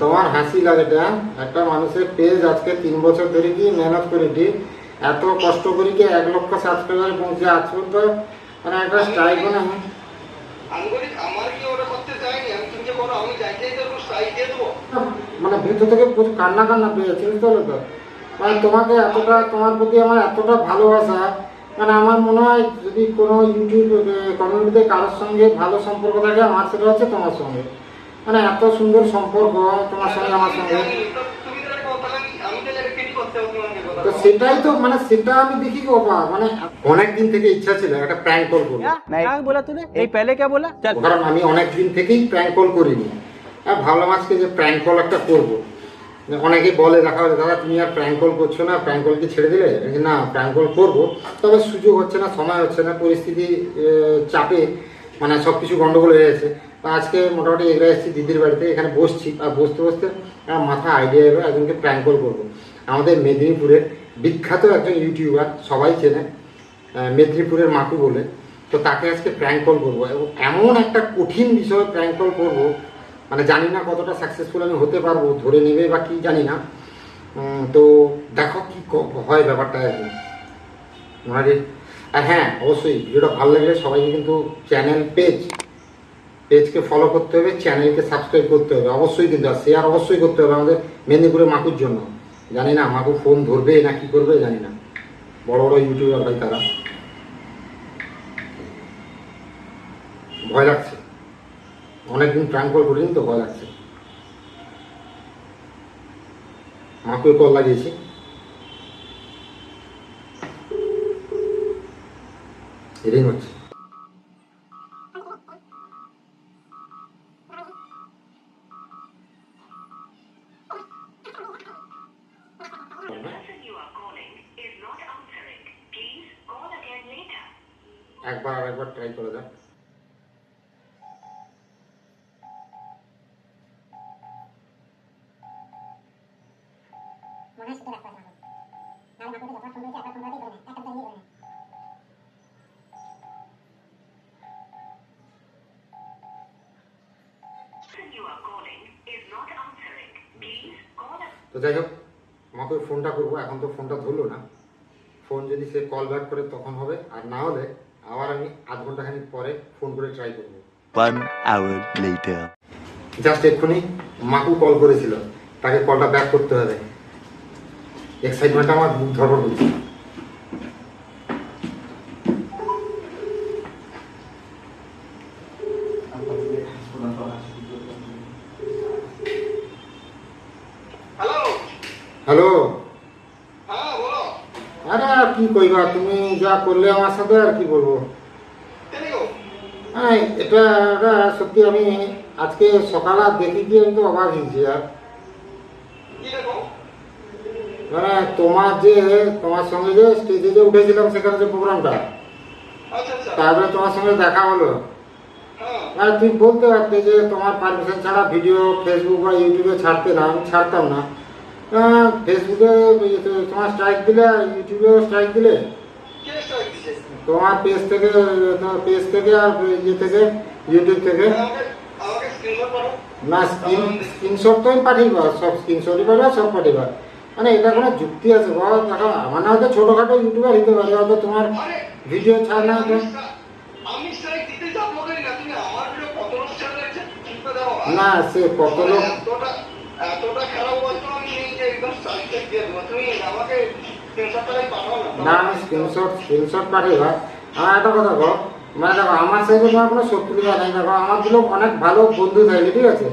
তোমার হাসি লাগে এটা একটা মানুষের পেজ আজকে তিন বছর ধরে কি মেহনত করে দি? এত কষ্ট করি কি এক লক্ষ সাবস্ক্রাইবার পৌঁছে আজ পর্যন্ত মানে একটা স্ট্রাইক না মানে ভিতর থেকে প্রচুর কান্না কান্না পেয়েছে বুঝতে পারলে তো? মানে তোমাকে এতটা তোমার প্রতি আমার এতটা ভালোবাসা মানে আমার মনে হয় যদি কোনো ইউটিউব কমিউনিটিতে কারোর সঙ্গে ভালো সম্পর্ক থাকে আমার সেটা হচ্ছে তোমার সঙ্গে। মানে এত সুন্দর সম্পর্ক তোমার সঙ্গে আমার সঙ্গে। তো সেটাই তো মানে সেটা আমি দেখি মানে অনেক দিন থেকে ইচ্ছা ছিল আমি অনেক দিন থেকেই কল হ্যাঁ, আর যে কল একটা মানে অনেকে বলে দেখা দাদা তুমি আর কল করছ না ছেড়ে দিলে? না প্র্যাঙ্ক কল করব। তবে সুযোগ হচ্ছে না সময় হচ্ছে না পরিস্থিতি চাপে মানে সব কিছু গন্ডগোল হয়ে গেছে তো আজকে মোটামুটি এগরে এসেছি দিদির বাড়িতে, এখানে বসছি। আর বসতে বসতে মাথা আইডিয়া এলো, একজনকে প্র্যাঙ্ক কল করব। আমাদের মেদিনীপুরের বিখ্যাত একজন ইউটিউবার সবাই চেনে মেদিনীপুরের মাকু বলে। তো তাকে আজকে প্র্যাঙ্ক কল করব। এবং এমন একটা কঠিন বিষয়ে প্র্যাঙ্ক কল করব মানে জানি না কতটা সাকসেসফুল আমি হতে পারব, ধরে নেবে বা কি জানি না। তো দেখো কি হয় ব্যাপারটা কি মানে আর হ্যাঁ অবশ্যই ভিডিওটা ভালো লাগলে সবাইকে কিন্তু চ্যানেল পেজ পেজকে ফলো করতে হবে চ্যানেলকে সাবস্ক্রাইব করতে হবে, অবশ্যই কিন্তু, আর শেয়ার অবশ্যই করতে হবে আমাদের মেদিনীপুরের মাকুর জন্য। জানি না, মাকু ফোন ধরবে না কি করবে, জানি না। বড় বড় ইউটিউবার ভাই তারা। ভয় লাগছে। অনেকদিন প্র্যাঙ্ক কল করিনি তো, ভয় লাগছে। মাকে কল লাগিয়েছি। Call again later. একবার আর একবার ট্রাই করে দেখ মনে হয় শুধু রাখতে পারব নাহলে মাকে যখন ফোন করেছি একবার ফোন করেছি ধরে না একটা ফোন ধরে না person you are calling is not answering. Please call again. তো যাই হোক আমাকে ফোনটা করব। এখন তো ফোনটা ধরলো না। ফোন যদি সে কল ব্যাক করে তখন হবে। আর না হলে আবার আমি আধ ঘন্টাখানি পরে ফোন করে ট্রাই করব। One hour later. জাস্ট এক্ষুনি মাকু কল করেছিল। তাকে কলটা ব্যাক করতে হবে। এক্সাইটমেন্ট আমার ধরবার ধরপড় করছে হ্যালো হ্যালো হ্যাঁ বলো আরে আর কি কইবা তুমি যা করলে আমার সাথে আর কি বলব? হ্যাঁ এটা এটা সত্যি আমি আজকে সকালে দেখি গিয়ে আমি তো অবাক হয়েছি আর। মানে তোমার যে তোমার সঙ্গে যে স্টেজে যে উঠেছিলাম সেখানে যে প্রোগ্রামটা তারপরে তোমার সঙ্গে দেখা হলো। হ্যাঁ। মানে তুমি বলতে পারতে যে তোমার পারমিশন ছাড়া ভিডিও ফেসবুক বা ইউটিউবে ছাড়তে না আমি ছাড়তাম না। ফেসবুকে তোমার স্ট্রাইক দিলে ইউটিউবেও স্ট্রাইক দিলে? তোমার পেজ থেকে, তোমার পেজ থেকে আর ইয়ে থেকে ইউটিউব থেকে। না স্ক্রিন স্ক্রিনশট তো আমি পাঠিয়েবা সব স্ক্রিনশটই পাঠিয়ে সব পাঠিয়েবা মানে এটা কোনো যুক্তি আছে বাবা দেখো, আমার না হয়তো ছোটোখাটো ইউটিউবার হতে পারে, হয়তো তোমার ভিডিও ছাড় না তো আমি স্ট্রাইক দিতে যাব করি না, সে কত লোক না। আমি স্ক্রিনশট স্ক্রিনশট পাঠিয়েবা আমার একটা কথা কো মানে দেখো আমার সাথে তোমার কোনো শত্রুতা নেই দেখো আমার দুটো অনেক ভালো বন্ধু থাকে ঠিক আছে?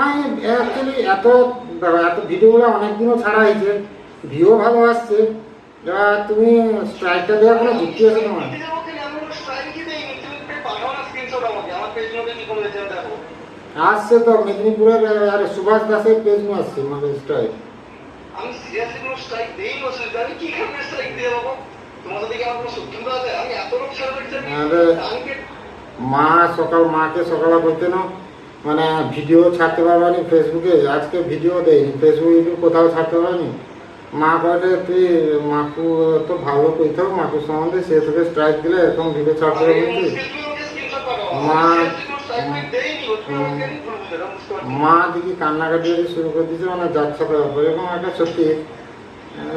আমি অ্যাকচুয়ালি এত দেখো এত ভিডিওগুলো অনেকদিনও ছাড়া হয়েছে ভিউ ভালো আসছে। এবার তুমি স্ট্রাইকটা দেওয়ার কোনো যুক্তি আছে তোমার? আসছে তো মেদিনীপুরের আরে সুভাষ দাসের পেজ নিয়ে আসছে মানে স্ট্রাইক আমি সিরিয়াসলি কোনো স্ট্রাইক দেই না সুবিধা আমি কি খাবে স্ট্রাইক দিয়ে বাবা তোমার সাথে কি আমার কোনো শত্রুতা আছে আমি এত লোক আমি মা সকাল মাকে সকালে বলতে না মানে ভিডিও ছাড়তে পারবানি ফেসবুকে আজকে ভিডিও দেয়নি ফেসবুক ইউটিউব কোথাও ছাড়তে পারবানি। মা বলে তুই মাকু তো ভালো কইতে হবে মাকুর সম্বন্ধে সে তোকে স্ট্রাইক দিলে এরকম ভিডিও ছাড়তে পারবি মা- মা দিদি কান্নাকাটি শুরু করে দিয়েছে মানে যাচ্ছে এরকম একটা সত্যি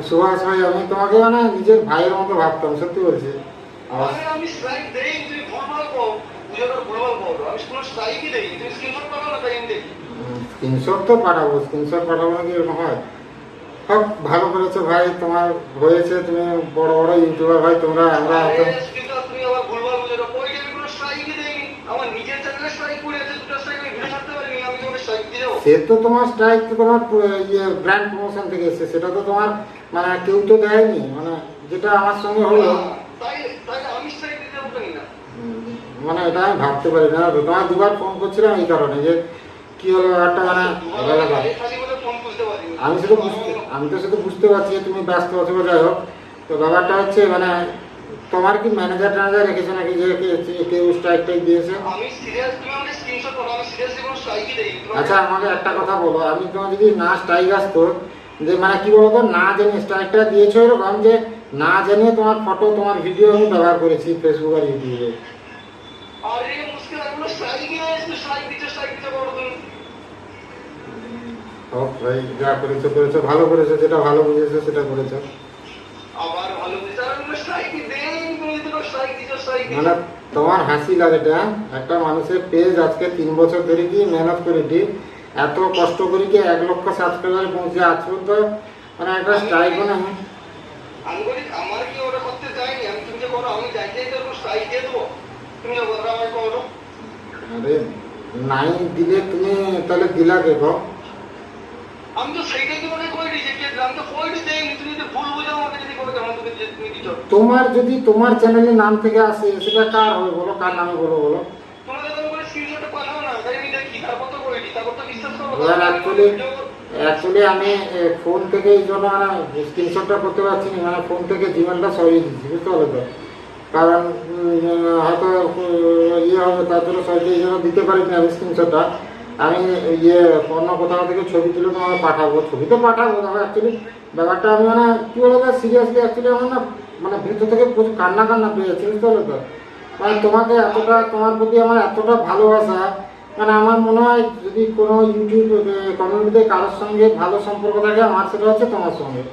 সুভাষ ভাই আমি তোমাকে মানে নিজের ভাইয়ের মতো ভাবতাম সত্যি বলছি। স্ক্রিনশট তো। পাঠাবো স্ক্রিনশট পাঠাবো না কি এরকম হয়? সব ভালো করেছ ভাই তোমার হয়েছে তুমি বড় বড় ইউটিউবার ভাই তোমরা আমরা এত আরে স্ক্রিনশট তুমি আবার ভুলভাল বুঝাটা ওই আমি কোনো স্ট্রাইকই দেইনি আমার নিজের চ্যানেলে স্ট্রাইক করে আছে দুটো স্ট্রাইক আমি ভিডিও ছাড়তে পারিনি আমি তোমাকে স্ট্রাইক দিয়ে যাব সে তো তোমার স্ট্রাইক তোমার ইয়ে ব্র্যান্ড প্রমোশন থেকে এসেছে সেটা তো তোমার মানে কেউ তো দেয়নি মানে যেটা আমার সঙ্গে হলো। মানে এটা আমি ভাবতে পারি না তোমার দুবার ফোন করছিলাম এই কারণে যে কি হলো একটা মানে আমি শুধু বুঝতে আমি তো শুধু বুঝতে পারছি যে তুমি ব্যস্ত আছো যাই হোক। তো ব্যাপারটা হচ্ছে মানে তোমার কি ম্যানেজার ট্যানেজার রেখেছো নাকি যে কেউ স্ট্রাইক টাইক দিয়েছে? আমি সিরিয়াস তুমি আমাকে স্ক্রিনশট পাঠাও আমি সিরিয়াসলি কোনো স্ট্রাইকই তোমাকে- আচ্ছা আমাকে একটা কথা বলো। আমি তোমার যদি না স্ট্রাইক আসতো যে মানে কি বলতো না জেনে স্ট্রাইকটা দিয়েছ এরকম যে না জেনে তোমার ফটো তোমার ভিডিও আমি ব্যবহার করেছি ফেসবুক আর ইউটিউবে আরে মুশকিল স্ট্রাইকই স্ট্রাইক স্ট্রাইক করো তুমি। ভাই যা করেছ করেছ ভালো করেছ যেটা ভালো বুঝেছ সেটা করেছ। আবার ভালো স্ট্রাইকই দেইনি স্ট্রাইক স্ট্রাইক মানে তোমার হাসি লাগে একটা মানুষের পেজ আজকে তিন বছর ধরে কি মেহনত করে দি এত কষ্ট করে কি এক লক্ষ সাবস্ক্রাইবার পৌঁছে আজ পর্যন্ত মানে একটা স্ট্রাইকও নেই। আমি বলি আমার কি ওটা করতে চাইনি? আমি তুমি যে করো আমি তো স্ট্রাইক দিয়ে দেবো। তুমি যে করো আরে নাই দিলে তুমি তাহলে দিলা কে গো। আমি তো সেইটাই তোমাকে তোমার যদি তোমার চ্যানেলের নাম থেকে আসে সেটা কার হবে বলো? কার নামে বলো বলো? অ্যাকচুয়ালি আমি ফোন থেকে এই জন্য মানে স্ক্রিনশটটা করতে পারছি না মানে ফোন থেকে জিমেলটা সরিয়ে দিচ্ছি বুঝতে পারলে তো? কারণ হয়তো ইয়ে হবে তার জন্য সরিয়ে এই জন্য দিতে পারি না আমি স্ক্রিনশটটা আমি ইয়ে অন্য কোথাও থেকে ছবি তুলে তোমাকে পাঠাবো, ছবি তো পাঠাবো, তবে অ্যাকচুয়ালি ব্যাপারটা আমি মানে কী বলতো সিরিয়াসলি অ্যাকচুয়ালি আমার না মানে ভিতর থেকে প্রচুর কান্না কান্না পেয়েছি, বুঝতে পারলে তো? মানে তোমাকে এতটা, তোমার প্রতি আমার এতটা ভালোবাসা মানে আমার মনে হয় যদি কোনো ইউটিউব কমিউনিটিতে কারোর সঙ্গে ভালো সম্পর্ক থাকে, আমার সেটা হচ্ছে তোমার সঙ্গে।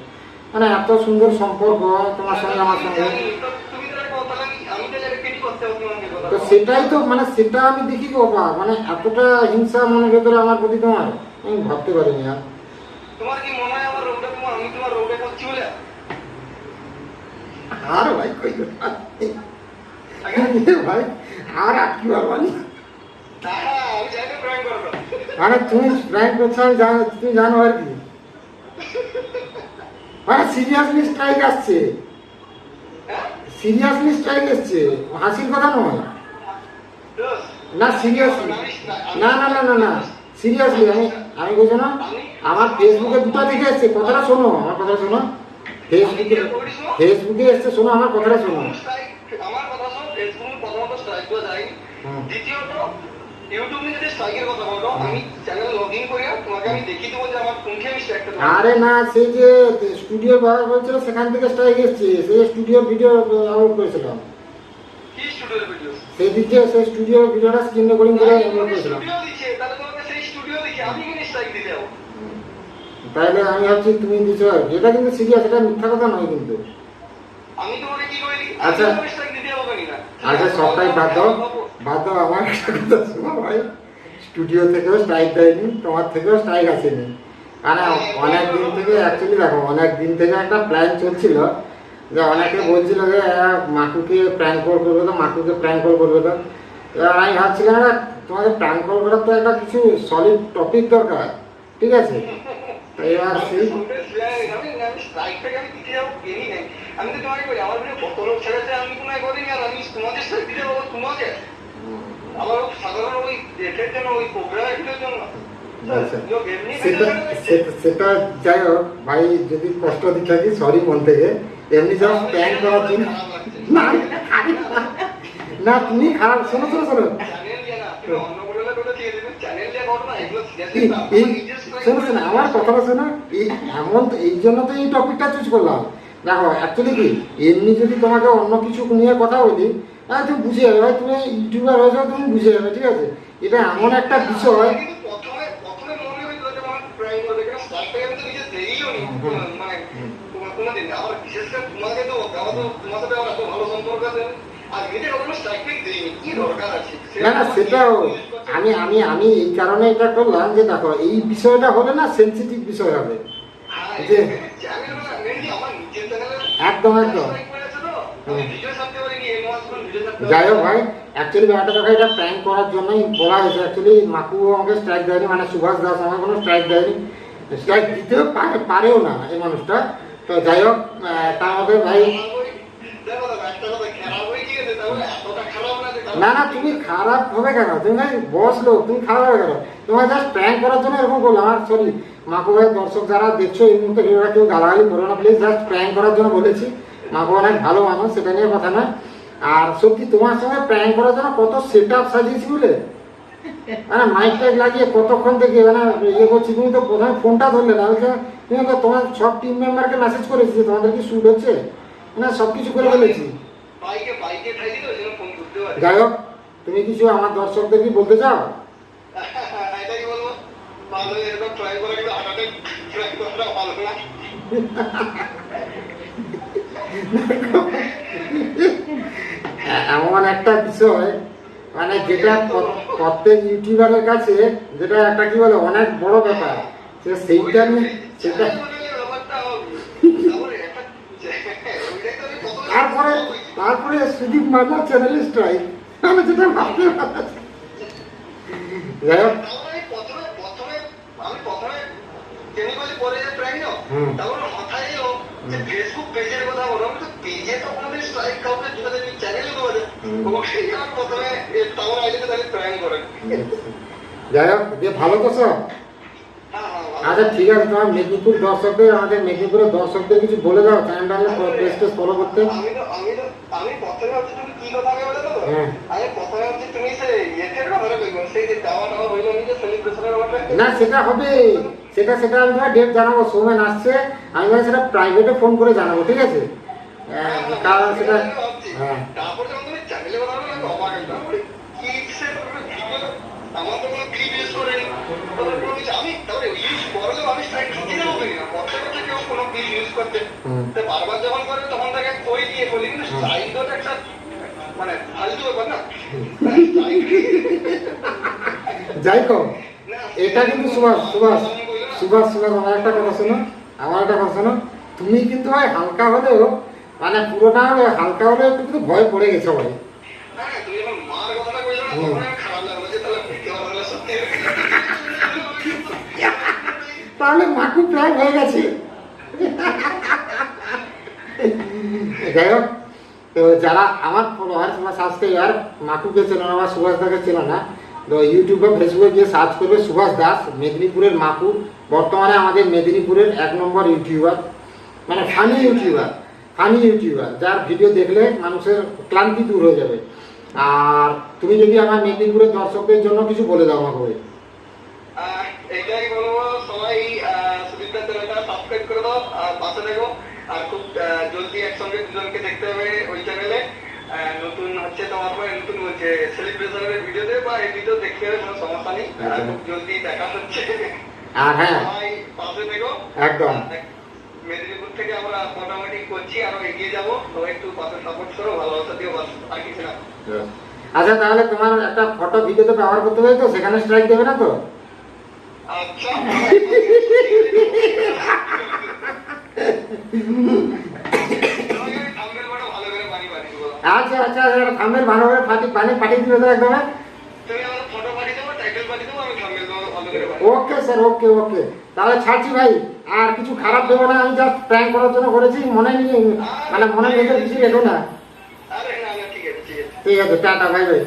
মানে এত সুন্দর সম্পর্ক তোমার সঙ্গে, আমার সঙ্গে তুমি তো একটা কথা আমি আমি তো জায়গায় কেটে করতে হবে তোমাকে কথা তো সেটাই তো মানে সেটা আমি দেখি গো বাবা মানে এতটা হিংসা মনের ভেতরে আমার প্রতি তোমার? আমি ভাবতে পারিনি আর। তোমার কি মনে হয় আমার রোগটা তোমার আমি তোমার রোগে করছি বলে? আর ভাই কই ভাই আর আটকি পারবানি হ্যাঁ মানে তুমি প্র্যাঙ্ক করছ আমি জানো তুমি জানো আর কি। মানে সিরিয়াসলি স্ট্রাইক আসছে। হ্যাঁ? সিরিয়াসলি স্ট্রাইক এসছে। হাসির কথা নয়। না সিরিয়াসলি না। না না না না সিরিয়াসলি আমি আমি বলছি না আমার ফেসবুকে দুটো দিকে এসছে কথাটা শোনো আমার কথাটা শোনো। ফেসবুকে ফেসবুকে এসছে শোনো আমার কথাটা শোনো। আমার কথা শোন ফেসবুকে প্রথমত স্ট্রাইক দ্বিতীয়ত আরে না সেই যে স্টুডিও ব্যবহার করেছিল সেখান থেকে স্ট্রাইক এসছে। সে স্টুডিওর ভিডিও আপলোড করেছিলাম কি স্টুডিওর ভিডিও সেই দিকে সেই স্টুডিওর ভিডিওটা স্ক্রিন রেকর্ডিং করে আপলোড করেছিলাম। স্টুডিও দিচ্ছে তাহলে তোমাকে সেই স্টুডিও দিচ্ছে আমি কেন স্ট্রাইক দিতে যাব? তাইলে আমি ভাবছি তুমি দিছো। আর এটা কিন্তু সিরিয়াস এটা মিথ্যা কথা নয় কিন্তু। আমি তোমাকে কি দিই আচ্ছা। স্ট্রাইক দিতে যাব কেন আচ্ছা সবটাই বাদ দাও। বাদ দাও আমার একটা কথা শোনো ভাই। স্টুডিও থেকেও স্ট্রাইক দেয়নি তোমার থেকেও স্ট্রাইক আসেনি। মানে অনেক দিন থেকে অ্যাকচুয়ালি দেখো অনেক দিন থেকে একটা প্ল্যান চলছিল। যে অনেকে বলছিল যে মাকুকে প্র্যাঙ্ক কল করবে তো মাকুকে প্র্যাঙ্ক কল করবে তো। এবার আমি ভাবছিলাম না তোমাকে প্র্যাঙ্ক কল করার তো একটা কিছু সলিড টপিক দরকার ঠিক আছে? এবার সেই আমি আমি স্ট্রাইকটাকে আমি দিতে যাব কেনই নাই। আমি তো তোমাকে বলি আমার কত লোক ছেড়েছে আমি কোনো এ আর আমি তোমাকে স্ট্রাইক দিতে যাব তোমাকে আমার সাধারণ ওই ডেটের জন্য ওই প্রোগ্রামের জন্য। আচ্ছা। সেটা সেটা যাই হোক ভাই যদি কষ্ট দিতে থাকি সরি মন থেকে এমনি জাস্ট প্র্যাঙ্ক করার জন্য না তুমি খারাপ শোনো শোনো শোনো। শোনো শোনো আমার কথাটা শোনো। এমন এই জন্য তো এই টপিকটা চুজ করলাম। দেখো অ্যাকচুয়ালি কি এমনি যদি তোমাকে অন্য কিছু নিয়ে কথা বলি হ্যাঁ তুমি বুঝে যাবে। তুমি ইউটিউবার হয়েছো তুমি বুঝে যাবে ঠিক আছে? এটা এমন একটা বিষয় কিন্তু স্ট্রাইকটাকে আমি তো নিজে দেইও নি মানে তোমার কোনোদিন আমার বিশেষ করে তোমাকে আমার ভালো সম্পর্ক আছে না না সেটাও আমি আমি আমি এই কারণে এটা করলাম যে দেখো এই বিষয়টা হলে না সেন্সিটিভ বিষয় হবে। হ্যাঁ, যে- মানে একদম, একদম। যাই হোক ভাই অ্যাকচুয়ালি ব্যাপারটা দেখো এটা প্র্যাঙ্ক করার জন্যই বলা হয়েছে। অ্যাকচুয়ালি মাকু আমাকে স্ট্রাইক দেয়নি মানে সুভাষ দাস আমাকে কোনো স্ট্রাইক দেয়নি। স্ট্রাইক দিতেও পারেও না এই মানুষটা। তো যাই হোক তার মধ্যে ভাই খারাপ হয়ে- দেখো দাদা, একটা কথা, খারাপ হয়ে গিয়েছে, তাহলে এতটা খারাপ না না না তুমি খারাপ হবে কেন? তুমি ভাই বস লোক, তুমি খারাপ হবে কেন? তোমার জাস্ট প্র্যাঙ্ক করার জন্য এরকম বললাম আর সরি মাকু ভাই, দর্শক যারা দেখছ এই মুহূর্তে ভিডিওটা কেউ গালাগালি করো না প্লিজ জাস্ট প্র্যাঙ্ক করার জন্য বলেছি। মাকু অনেক ভালো মানুষ, সেটা নিয়ে কথা না আর সত্যি তোমার সঙ্গে প্র্যাঙ্ক করার জন্য কত সেট আপ সাজিয়েছি বলে? মানে মাইক টাইক লাগিয়ে কতক্ষণ থেকে মানে ইয়ে করছি, তুমি তো প্রথমে ফোনটা ধরলে না তুমি তো তোমার সব টিম মেম্বারকে মেসেজ করেছি তোমাদের কি শ্যুট হচ্ছে? মানে সব কিছু করে ফেলেছি বাইকে বাইকে ঠাইছি তো ওই জন্য ফোন করতে পারি যাই হোক তুমি কিছু আমার দর্শকদের কি বলতে চাও? এমন একটা বিষয় মানে যেটা প্রত্যেক ইউটিউবারের কাছে যেটা একটা কি বলে অনেক বড় ব্যাপার। সে সেইটা নিয়ে সেটা তারপরে তারপরে সুদীপ মান্নার চ্যানেল স্ট্রাইক আমি যেটা ভাবতে যাই হোক। যাই হোক ভালো তো সব। আচ্ছা ঠিক আছে তোমার মেদিনীপুর দর্শকদের আমাদের মেদিনীপুরের দর্শকদের কিছু বলে দাও চ্যানেলটা পেজ টেজ ফলো করতে। আমি তো আমি তো আমি প্রথমে ভাবছি তুমি কি কথা বলে দেবো? হ্যাঁ। আমি প্রথমে ভাবছি তুমি সে ইয়েটের কথাটা বলব সেই যে দাওয়া টাওয়া হইল নি যে সেলিব্রেশনের ব্যাপারটা না সেটা হবে। সেটা সেটা আমি তোমার ডেট জানাব সোমেন আসছে আমি তোমায় সেটা প্রাইভেটে ফোন করে জানাব ঠিক আছে? আহ, কারণ সেটা হ্যাঁ। তারপর যখন তুমি চ্যানেলে কথা বারবার যখন করে তখন তাকে কই দিয়ে বলি কিন্তু একটা মানে ফালতু ব্যাপার না। যাই হোক এটা কিন্তু সুভাষ সুভাষ সুভাষ সুভাষ আমার একটা কথা শোনো আমার একটা কথা শোনো তুমি কিন্তু ভাই হালকা হলেও মানে পুরোটা হলে হালকা হলেও কিন্তু ভয় পড়ে গেছো ভাই। হ্যাঁ, তাহলে মাকু প্রায় হয়ে গেছে। যাই হোক তো যারা আমার ফলোয়ার বা সাবস্ক্রাইবার মাকুকে চেন না বা সুভাষ দাকে চেন না তো ইউটিউব বা ফেসবুকে গিয়ে সার্চ করবে সুভাষ দাস মেদিনীপুরের মাকু বর্তমানে আমাদের মেদিনীপুরের এক নম্বর ইউটিউবার মানে ফানি ইউটিউবার ফানি ইউটিউবার যার ভিডিও দেখলে মানুষের ক্লান্তি দূর হয়ে যাবে। আর তুমি যদি আমার মেদিনীপুরের দর্শকদের জন্য কিছু বলে দাও আমাকে। আহ, এইটাই বলব সবাই সাবস্ক্রাইব করে দাও আর পাশে দেখো আর খুব জলদি একসঙ্গে দুজনকে দেখতে হবে ওই চ্যানেলে নতুন হচ্ছে তোমার নতুন হচ্ছে। সেলিব্রেশনের ভিডিওতে বা দেখতে হবে কোনো সমস্যা নেই। খুব জলদি দেখা হচ্ছে। আর হ্যাঁ। পাশে দেখো একদম। মেদিনীপুর থেকে আমরা মোটামুটি করছি আরও এগিয়ে যাব। সবাই একটু পাশে সাপোর্ট করো ভালোবাসা দিও বাস আর কিছু না। আচ্ছা তাহলে তোমার একটা ফটো ভিডিও তো ব্যবহার করতে হবে তো সেখানে স্ট্রাইক দেবে না তো? আচ্ছা আচ্ছা আচ্ছা থামের ভালো করে ফাটি পানি পাঠিয়ে দিবে তো একদম পাঠিয়ে পাঠিয়ে ওকে স্যার ওকে ওকে। তাহলে ছাড়ছি ভাই আর কিছু খারাপ দেবো না আমি জাস্ট প্র্যাঙ্ক করার জন্য করেছি মনে নিয়ে মানে মনে নিয়ে কিছু রেখো না। ঠিক আছে টাটা ভাই ভাই